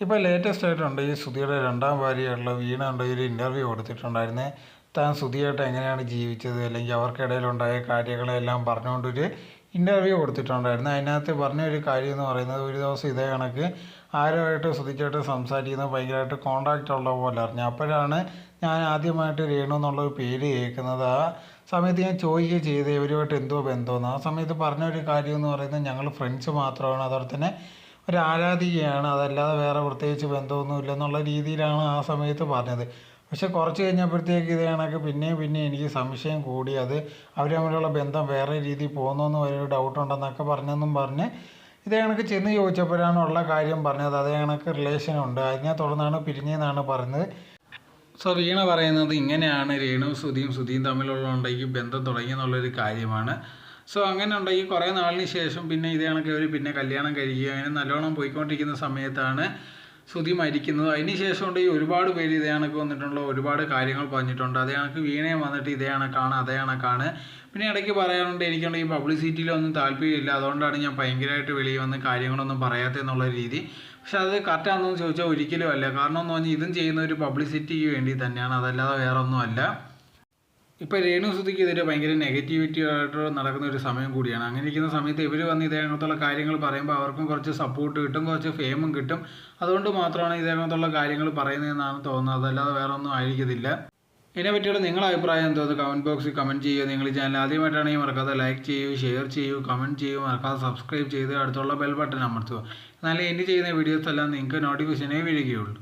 ഇപ്പോൾ ലേറ്റസ്റ്റ് ആയിട്ടുണ്ട് ഈ സുധിയുടെ രണ്ടാം ഭാര്യയുള്ള വീണ ഉണ്ട് ഒരു ഇന്റർവ്യൂ കൊടുത്തിട്ടുണ്ടായിരുന്നേ. താൻ സുധിയായിട്ട് എങ്ങനെയാണ് ജീവിച്ചത്? അല്ലെങ്കിൽ അവർക്കിടയിലുണ്ടായ കാര്യങ്ങളെല്ലാം പറഞ്ഞുകൊണ്ടൊരു ഇന്റർവ്യൂ കൊടുത്തിട്ടുണ്ടായിരുന്നു. അതിനകത്ത് പറഞ്ഞ ഒരു കാര്യം എന്ന് പറയുന്നത് ഒരു ദിവസം ഇതേ കണക്ക്. ആരുമായിട്ട് സുധിച്ചായിട്ട് സംസാരിക്കുന്നത് ഭയങ്കരമായിട്ട് കോണ്ടാക്റ്റ് ഉള്ള പോലെ അറിഞ്ഞു. അപ്പോഴാണ് ഞാൻ ആദ്യമായിട്ട് രേണു എന്നുള്ളൊരു പേര് കേൾക്കുന്നത്. ആ സമയത്ത് ഞാൻ ചോദിക്കുകയും ചെയ്ത്. ഇവരുമായിട്ട് എന്തോ ബന്ധമെന്ന്. ആ സമയത്ത് പറഞ്ഞൊരു കാര്യം എന്ന് പറയുന്നത് ഞങ്ങൾ ഫ്രണ്ട്സ് മാത്രമാണ്. അതുപോലെ തന്നെ ഒരു ആരാധികയാണ് അതല്ലാതെ വേറെ പ്രത്യേകിച്ച് ബന്ധമൊന്നുമില്ല എന്നുള്ള രീതിയിലാണ് ആ സമയത്ത് പറഞ്ഞത്. പക്ഷെ കുറച്ച് കഴിഞ്ഞപ്പോഴത്തേക്ക് ഇത് കണക്ക് പിന്നെയും പിന്നെ എനിക്ക് സംശയം കൂടി. അത് അവർ തമ്മിലുള്ള ബന്ധം വേറെ രീതിയിൽ പോകുന്നു ഒരു ഡൗട്ട് ഉണ്ടെന്നൊക്കെ പറഞ്ഞെന്നും പറഞ്ഞ് ഇതേ കണക്ക് ചെന്ന് ചോദിച്ചപ്പോഴാണ് ഉള്ള കാര്യം പറഞ്ഞത്. അതേ കണക്ക് റിലേഷൻ ഉണ്ട് അതിനെ തുടർന്നാണ് പിരിഞ്ഞെന്നാണ് പറഞ്ഞത്. സോ വീണ പറയുന്നത് ഇങ്ങനെയാണ്. രേണു സുധിയും സുധിയും തമ്മിലുള്ള ഉണ്ടെങ്കിൽ ബന്ധം തുടങ്ങിയെന്നുള്ളൊരു കാര്യമാണ്. സോ അങ്ങനെ ഉണ്ടെങ്കിൽ കുറേ നാളിന് ശേഷം പിന്നെ ഇതേ കണക്ക് അവർ പിന്നെ കല്യാണം കഴിക്കുക അങ്ങനെ നല്ലോണം പോയിക്കൊണ്ടിരിക്കുന്ന സമയത്താണ് ശ്രുതി മരിക്കുന്നത്. അതിന് ശേഷം ഈ ഒരുപാട് പേര് ഇതേ കണക്ക് വന്നിട്ടുള്ള ഒരുപാട് കാര്യങ്ങൾ പറഞ്ഞിട്ടുണ്ട്. അതേ കണക്ക് വീണയും വന്നിട്ട് ഇതേ കണക്കാണ് അതേ കണക്കാണ്. പിന്നെ ഇടയ്ക്ക് പറയാറുണ്ട് എനിക്കുണ്ടെങ്കിൽ പബ്ലിസിറ്റിയിലൊന്നും താല്പര്യമില്ല. അതുകൊണ്ടാണ് ഞാൻ ഭയങ്കരമായിട്ട് വെളിയിൽ വന്ന് കാര്യങ്ങളൊന്നും പറയാത്തെന്നുള്ള രീതി. പക്ഷെ അത് കറക്റ്റാണെന്ന് ചോദിച്ചാൽ ഒരിക്കലും അല്ല. കാരണം എന്ന് പറഞ്ഞാൽ ഇതും ചെയ്യുന്ന ഒരു പബ്ലിസിറ്റിക്ക് വേണ്ടി തന്നെയാണ്. അതല്ലാതെ വേറെ ഒന്നുമല്ല ഇപ്പോൾ രേണു സുധിക്കെതിരെ ഭയങ്കര നെഗറ്റിവിറ്റി ആയിട്ട് നടക്കുന്ന ഒരു സമയം കൂടിയാണ്. അങ്ങനെ ഇരിക്കുന്ന സമയത്ത് ഇവർ വന്ന് ഇതേകണത്തുള്ള കാര്യങ്ങൾ പറയുമ്പോൾ അവർക്കും കുറച്ച് സപ്പോർട്ട് കിട്ടും കുറച്ച് ഫെയിമും കിട്ടും. അതുകൊണ്ട് മാത്രമാണ് ഇതേകണത്തുള്ള കാര്യങ്ങൾ പറയുന്നതെന്നാണ് തോന്നുന്നത്. അതല്ലാതെ വേറെ ഒന്നും ആയിരിക്കത്തില്ല. ഇതിനെ പറ്റിയുള്ള നിങ്ങളുടെ അഭിപ്രായം എന്തോന്ന് കമന്റ് ബോക്സിൽ കമന്റ് ചെയ്യുക. നിങ്ങൾ ചാനൽ ആദ്യമായിട്ടാണെങ്കിൽ മറക്കാതെ ലൈക്ക് ചെയ്യൂ ഷെയർ ചെയ്യൂ കമന്റ് ചെയ്യൂ. മറക്കാതെ സബ്സ്ക്രൈബ് ചെയ്ത് അടുത്തുള്ള ബെൽ ബട്ടൺ അമർത്തുക. എന്നാലേ എന്റെ ചെയ്യുന്ന വീഡിയോസ് എല്ലാം നിങ്ങൾക്ക് നോട്ടിഫിക്കേഷനേ വീഴുകയുള്ളൂ